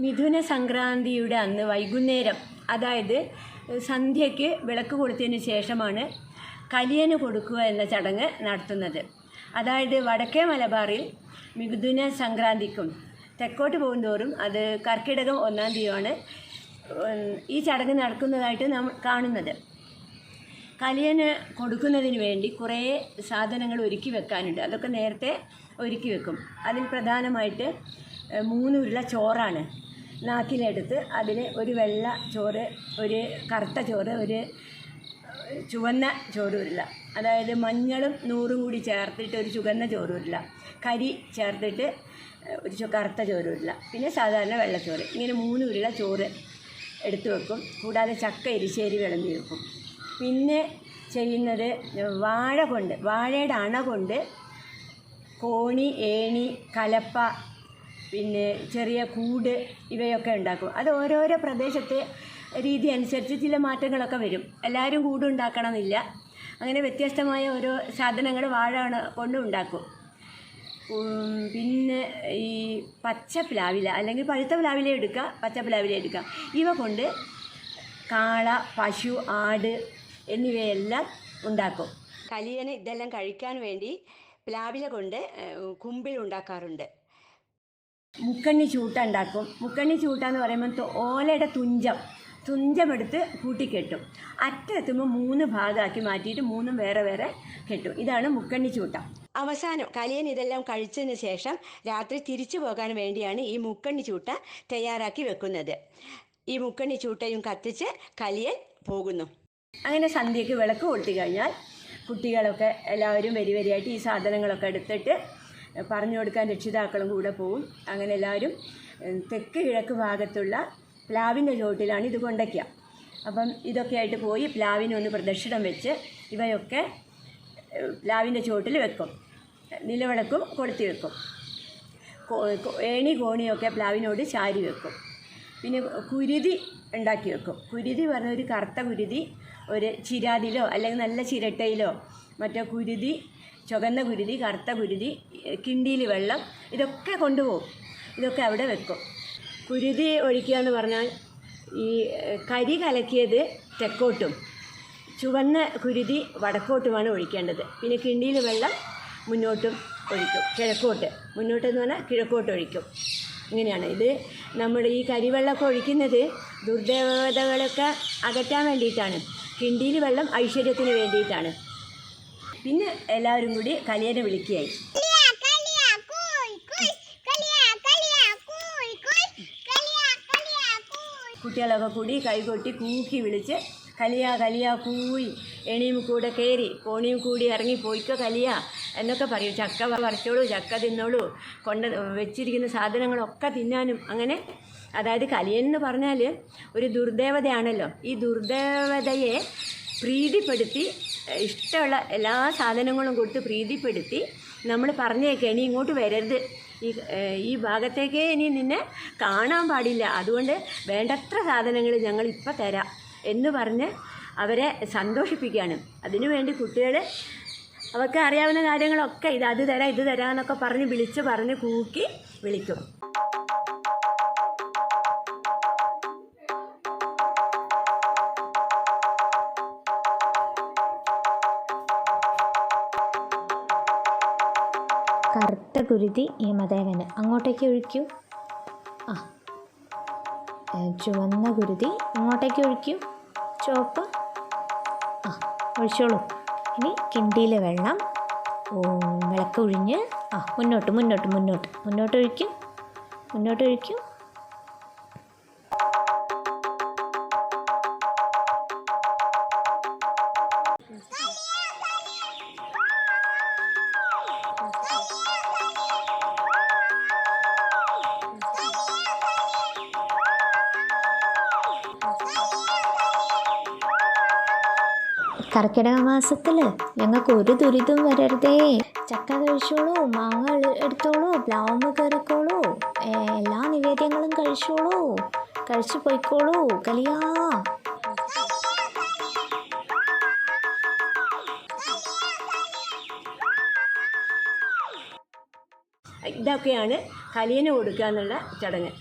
മിഥുന സംക്രാന്തിയുടെ അന്ന് വൈകുന്നേരം അതായത് സന്ധ്യയ്ക്ക് വിളക്ക് കൊളുത്തിയതിന് ശേഷമാണ് കലിയന് കൊടുക്കുക എന്ന ചടങ്ങ് നടത്തുന്നത്. അതായത് വടക്കേ മലബാറിൽ മിഥുന സംക്രാന്തിക്കും തെക്കോട്ട് പോകുന്തോറും അത് കർക്കിടകം ഒന്നാം തീയതിയാണ് ഈ ചടങ്ങ് നടക്കുന്നതായിട്ട് നാം കാണുന്നത്. കലിയന് കൊടുക്കുന്നതിന് വേണ്ടി കുറേ സാധനങ്ങൾ ഒരുക്കി വെക്കാനുണ്ട്. അതൊക്കെ നേരത്തെ ഒരുക്കി വെക്കും. അതിൽ പ്രധാനമായിട്ട് മൂന്ന് ഉരുള ചോറാണ് നാക്കിലെടുത്ത് അതിൽ ഒരു വെള്ള ചോറ് ഒരു കറുത്ത ചോറ് ഒരു ചുവന്ന ചോറ് ഉരുള. അതായത് മഞ്ഞളും നൂറും കൂടി ചേർത്തിട്ട് ഒരു ചുവന്ന ചോറ് ഉരുള. കരി ചേർത്തിട്ട് ഒരു കറുത്ത ചോറ് ഉരുള. പിന്നെ സാധാരണ വെള്ളച്ചോറ് ഇങ്ങനെ മൂന്ന് ഉരുള ചോറ് എടുത്തു വെക്കും. കൂടാതെ ചക്ക എരിശ്ശേരി വിളമ്പി വെക്കും. പിന്നെ ചെയ്യുന്നത് വാഴ കൊണ്ട് വാഴയുടെ അണ കൊണ്ട് കോണി ഏണി കലപ്പ പിന്നെ ചെറിയ കൂട് ഇവയൊക്കെ ഉണ്ടാക്കും. അത് ഓരോരോ പ്രദേശത്തെ രീതി അനുസരിച്ച് ചില മാറ്റങ്ങളൊക്കെ വരും. എല്ലാവരും കൂട് ഉണ്ടാക്കണമെന്നില്ല. അങ്ങനെ വ്യത്യസ്തമായ ഓരോ സാധനങ്ങൾ വാഴ കൊണ്ട് ഉണ്ടാക്കും. പിന്നെ ഈ പച്ച പ്ലാവില അല്ലെങ്കിൽ പഴുത്ത പ്ലാവില എടുക്കുക പച്ച പ്ലാവില എടുക്കുക. ഇവ കൊണ്ട് കാള പശു ആട് എന്നിവയെല്ലാം ഉണ്ടാക്കും. കലിയന് ഇതെല്ലാം കഴിക്കാൻ വേണ്ടി പ്ലാവില കൊണ്ട് കുമ്പിൾ ഉണ്ടാക്കാറുണ്ട്. മുക്കണ്ണി ചൂട്ട ഉണ്ടാക്കും. മുക്കണ്ണി ചൂട്ട എന്ന് പറയുമ്പോൾ ഓലയുടെ തുഞ്ചം. തുഞ്ചമെടുത്ത് കൂട്ടിക്കെട്ടും. അറ്റെത്തുമ്പോൾ മൂന്ന് ഭാഗമാക്കി മാറ്റിയിട്ട് മൂന്നും വേറെ വേറെ കെട്ടും. ഇതാണ് മുക്കണ്ണി ചൂട്ട. അവസാനം കലിയൻ ഇതെല്ലാം കഴിച്ചതിന് ശേഷം രാത്രി തിരിച്ചു പോകാൻ വേണ്ടിയാണ് ഈ മുക്കണ്ണി ചൂട്ട തയ്യാറാക്കി വെക്കുന്നത്. ഈ മുക്കണ്ണി ചൂട്ടയും കത്തിച്ച് കലിയൻ പോകുന്നു. അങ്ങനെ സന്ധ്യയ്ക്ക് വിളക്ക് കൊളുത്തി കഴിഞ്ഞാൽ കുട്ടികളൊക്കെ എല്ലാവരും വരി വരിയായിട്ട് ഈ സാധനങ്ങളൊക്കെ എടുത്തിട്ട് പറഞ്ഞു കൊടുക്കാൻ രക്ഷിതാക്കളും കൂടെ പോവും. അങ്ങനെ എല്ലാവരും തെക്ക് കിഴക്ക് ഭാഗത്തുള്ള പ്ലാവിന്റെ ചോട്ടിലാണ് ഇത് കൊണ്ടയ്ക്കുക. അപ്പം ഇതൊക്കെ ആയിട്ട് പോയി പ്ലാവിനൊന്ന് പ്രദക്ഷിണം വെച്ച് ഇവയൊക്കെ പ്ലാവിന്റെ ചുവട്ടിൽ വെക്കും. നിലവിളക്കും കൊളുത്തി വെക്കും. ഏണി കോണിയൊക്കെ പ്ലാവിനോട് ചാരി വെക്കും. പിന്നെ കുരുതി ഉണ്ടാക്കി വെക്കും. കുരുതി പറഞ്ഞ ഒരു കറുത്ത കുരുതി ഒരു ചിരാതിലോ അല്ലെങ്കിൽ നല്ല ചിരട്ടയിലോ മറ്റോ കുരുതി ചുവന്ന കുരുതി കറുത്ത കുരുതി കിണ്ടിയിൽ വെള്ളം ഇതൊക്കെ കൊണ്ടുപോകും. ഇതൊക്കെ അവിടെ വെക്കും. കുരുതി ഒഴിക്കുക എന്ന് പറഞ്ഞാൽ ഈ കരി കലക്കിയത് തെക്കോട്ടും ചുവന്ന കുരുതി വടക്കോട്ടുമാണ് ഒഴിക്കേണ്ടത്. പിന്നെ കിണ്ടിയിൽ വെള്ളം മുന്നോട്ടും ഒഴിക്കും. കിഴക്കോട്ട്. മുന്നോട്ട് എന്ന് പറഞ്ഞാൽ കിഴക്കോട്ട് ഒഴിക്കും. ഇങ്ങനെയാണ്. ഇത് നമ്മൾ ഈ കരിവെള്ളമൊക്കെ ഒഴിക്കുന്നത് ദുർദേവതകളൊക്കെ അകറ്റാൻ വേണ്ടിയിട്ടാണ്. കിണ്ടിയിൽ വെള്ളം ഐശ്വര്യത്തിന് വേണ്ടിയിട്ടാണ്. പിന്നെ എല്ലാവരും കൂടി കലിയനെ വിളിക്കുകയായി. കുട്ടികളൊക്കെ കൂടി കൈകൊട്ടി കൂക്കി വിളിച്ച് കലിയാ കലിയാ കൂയി. എണിയും കൂടെ കയറി കോണിയും കൂടി ഇറങ്ങി പോയിക്കോ കലിയ എന്നൊക്കെ പറയും. ചക്ക പറിച്ചോളൂ ചക്ക തിന്നോളൂ കൊണ്ട് വെച്ചിരിക്കുന്ന സാധനങ്ങളൊക്കെ തിന്നാനും അങ്ങനെ. അതായത് കലിയൻ എന്ന് പറഞ്ഞാൽ ഒരു ദുർദേവതയാണല്ലോ. ഈ ദുർദേവതയെ പ്രീതിപ്പെടുത്തി ഇഷ്ടമുള്ള എല്ലാ സാധനങ്ങളും കൊടുത്ത് പ്രീതിപ്പെടുത്തി നമ്മൾ പറഞ്ഞേക്കെ ഇനി ഇങ്ങോട്ട് വരരുത്. ഈ ഈ ഭാഗത്തേക്കേ ഇനി നിന്നെ കാണാൻ പാടില്ല. അതുകൊണ്ട് വേണ്ടത്ര സാധനങ്ങൾ ഞങ്ങൾ ഇപ്പം തരാം. എന്ന് പറഞ്ഞ് അവരെ സന്തോഷിപ്പിക്കുകയാണ്. അതിനുവേണ്ടി കുട്ടികൾ അവർക്ക് അറിയാവുന്ന കാര്യങ്ങളൊക്കെ ഇത് അത് തരാം ഇത് തരാം എന്നൊക്കെ പറഞ്ഞ് വിളിച്ച് പറഞ്ഞ് കൂക്കി വിളിക്കും. കറുത്ത കുരുതി യമദേവന്. അങ്ങോട്ടേക്ക് ഒഴിക്കൂ. ആ. ചുവന്ന കുരുതി. ഇങ്ങോട്ടേക്ക് ഒഴിക്കൂ. ചുവപ്പ്. ആ ഒഴിച്ചോളൂ. ഇനി കിണ്ടിയിലെ വെള്ളം ഓ, വിളക്ക് ഒഴിഞ്ഞ് ആ മുന്നോട്ട് മുന്നോട്ട് മുന്നോട്ട്. മുന്നോട്ട് ഒഴിക്കും മുന്നോട്ട് ഒഴിക്കൂ കർക്കിടക മാസത്തിൽ ഞങ്ങൾക്ക് ഒരു ദുരിതം വരരുതേ. ചക്ക കഴിച്ചോളൂ മാങ്ങ എടുത്തോളൂ പ്ലാവുമ്പ് കയറിക്കോളൂ എല്ലാ നിവേദ്യങ്ങളും കഴിച്ചോളൂ കഴിച്ചു പോയിക്കോളൂ കലിയാ. ഇതൊക്കെയാണ് കലിയന് കൊടുക്കുക എന്നുള്ള ചടങ്ങ്.